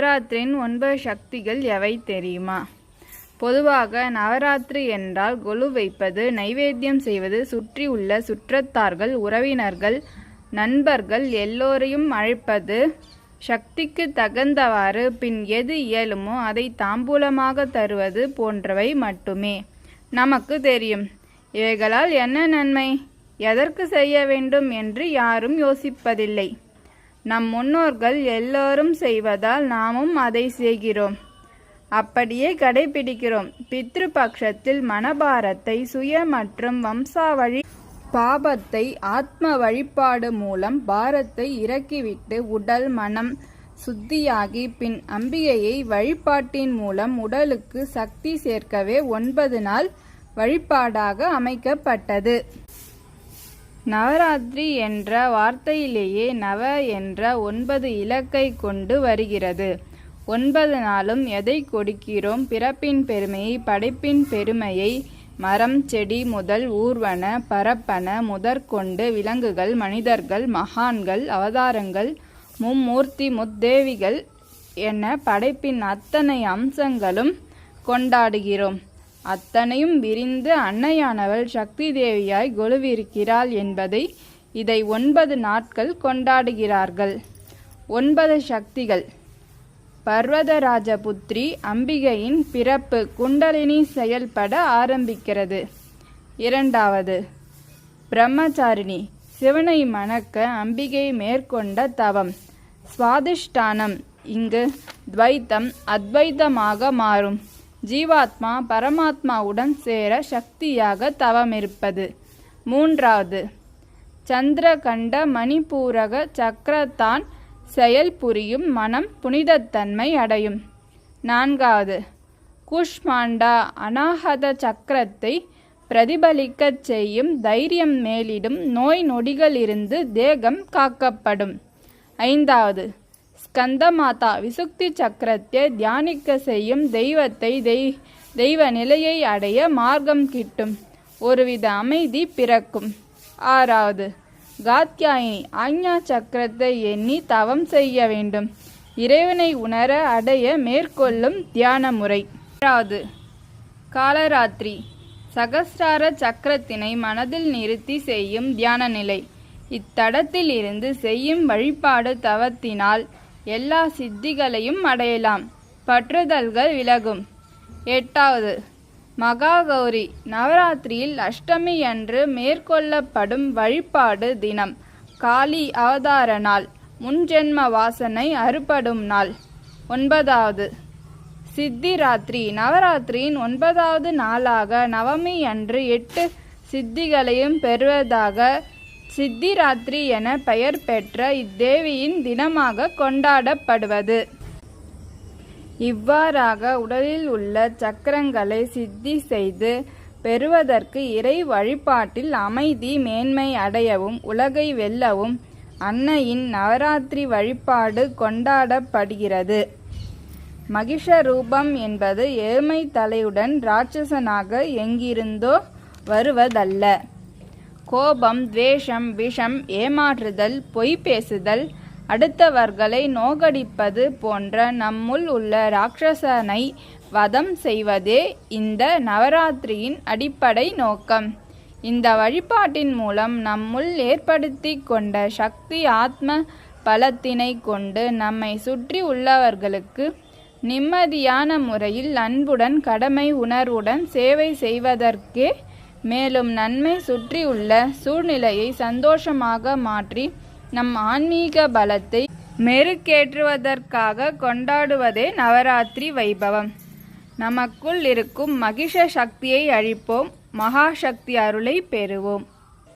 நவராத்திரியின் ஒன்பது சக்திகள் எவை தெரியுமா? பொதுவாக நவராத்திரி என்றால் கொலு வைப்பது நைவேத்தியம் செய்வது சுற்றி உள்ள சுற்றத்தார்கள் உறவினர்கள் நண்பர்கள் எல்லோரையும் அழைப்பது சக்திக்கு தகுந்தவாறு பின் எது இயலுமோ அதை தாம்பூலமாக தருவது போன்றவை மட்டுமே. நமக்கு தெரியும் இவைகளால் என்ன நன்மை? எதற்கு செய்ய வேண்டும் என்று யாரும் யோசிப்பதில்லை. நம் முன்னோர்கள் எல்லோரும் செய்வதால் நாமும் அதை செய்கிறோம். அப்படியே கடைபிடிக்கிறோம். பித்ரு பட்சத்தில் மனபாரத்தை சுய மற்றும் வம்சாவழி பாபத்தை ஆத்ம வழிபாடு மூலம் பாரத்தை இறக்கிவிட்டு உடல் மனம் சுத்தியாகி பின் அம்பிகையை வழிபாட்டின் மூலம் உடலுக்கு சக்தி சேர்க்கவே ஒன்பது நாள் வழிபாடாக அமைக்கப்பட்டது. நவராத்திரி என்ற வார்த்தையிலேயே நவ என்ற ஒன்பது இலக்கை கொண்டு வருகிறது. ஒன்பது நாளும் எதை கொடுக்கிறோம்? பிறப்பின் பெருமையை படைப்பின் பெருமையை மரம் செடி முதல் ஊர்வன பரப்பன முதற்கொண்டு விலங்குகள் மனிதர்கள் மகான்கள் அவதாரங்கள் மும்மூர்த்தி முத்தேவிகள் என படைப்பின் அத்தனை அம்சங்களும் கொண்டாடுகிறோம். அத்தனையும் விரிந்து அன்னையானவள் சக்தி தேவியாய் கொலுவிருக்கிறாள் என்பதை இதை ஒன்பது நாட்கள் கொண்டாடுகிறார்கள். ஒன்பது சக்திகள். பர்வதராஜபுத்ரி அம்பிகையின் பிறப்பு குண்டலினி செயல்பட ஆரம்பிக்கிறது. இரண்டாவது பிரம்மச்சாரிணி சிவனை மணக்க அம்பிகை மேற்கொண்ட தவம். சுவாதிஷ்டானம் இங்கு துவைத்தம் அத்வைத்தமாக மாறும். ஜீவாத்மா பரமாத்மாவுடன் சேர சக்தியாக தவமிருப்பது. மூன்றாவது சந்திரகண்ட மணிபூரக சக்கரத்தான் செயல் புரியும் மனம் புனிதத்தன்மை அடையும். நான்காவது குஷ்மாண்டா அநாகத சக்கரத்தை பிரதிபலிக்கச் செய்யும் தைரியம் மேலிடும் நோய் நொடிகளிலிருந்து தேகம் காக்கப்படும். ஐந்தாவது ஸ்கந்தமாதா விசுக்தி சக்கரத்தை தியானிக்க செய்யும் தெய்வத்தை தெய் தெய்வ நிலையை அடைய மார்க்கம் கிட்டும். ஒருவித அமைதி பிறக்கும். ஆறாவது காத்யாயினி ஆக்ஞா சக்கரத்தை எண்ணி தவம் செய்ய வேண்டும். இறைவனை உணர அடைய மேற்கொள்ளும் தியான முறை. ஆறாவது காலராத்திரி சகசிரார சக்கரத்தினை மனதில் நிறுத்தி செய்யும் தியான நிலை. இத்தடத்தில் இருந்து செய்யும் வழிபாடு தவத்தினால் எல்லா சித்திகளையும் அடையலாம். பற்றுதல்கள் விலகும். எட்டாவது மகாகௌரி நவராத்திரியில் அஷ்டமி அன்று மேற்கொள்ளப்படும் வழிபாடு தினம். காளி அவதார நாள் முன்ஜென்ம வாசனை அறுபடும் நாள். ஒன்பதாவது சித்திராத்திரி நவராத்திரியின் ஒன்பதாவது நாளாக நவமி அன்று எட்டு சித்திகளையும் பெறுவதாக சித்திராத்திரி என பெயர் பெற்ற இத்தேவியின் தினமாக கொண்டாடப்படுவது. இவ்வாறாக உடலில் உள்ள சக்கரங்களை சித்தி செய்து பெறுவதற்கு இறை வழிபாட்டில் அமைதி மேன்மை அடையவும் உலகை வெல்லவும் அன்னையின் நவராத்திரி வழிபாடு கொண்டாடப்படுகிறது. மகிஷ ரூபம் என்பது ஏழ்மை தலையுடன் ராட்சசனாக எங்கிருந்தோ வருவதல்ல. கோபம் துவேஷம் விஷம் ஏமாற்றுதல் பொய் பேசுதல் அடுத்தவர்களை நோகடிப்பது போன்ற நம்முள் உள்ள ராட்சசனை வதம் செய்வதே இந்த நவராத்திரியின் அடிப்படை நோக்கம். இந்த வழிபாட்டின் மூலம் நம்முள் ஏற்படுத்தி கொண்ட சக்தி ஆத்ம பலத்தினை கொண்டு நம்மை சுற்றி உள்ளவர்களுக்கு நிம்மதியான முறையில் அன்புடன் கடமை உணர்வுடன் சேவை செய்வதற்கே மேலும் நன்மை சுற்றியுள்ள சூழ்நிலையை சந்தோஷமாக மாற்றி நம் ஆன்மீக பலத்தை மெருக்கேற்றுவதற்காக கொண்டாடுவதே நவராத்திரி வைபவம். நமக்குள் இருக்கும் மகிஷ சக்தியை அழிப்போம் மகாசக்தி அருளை பெறுவோம்.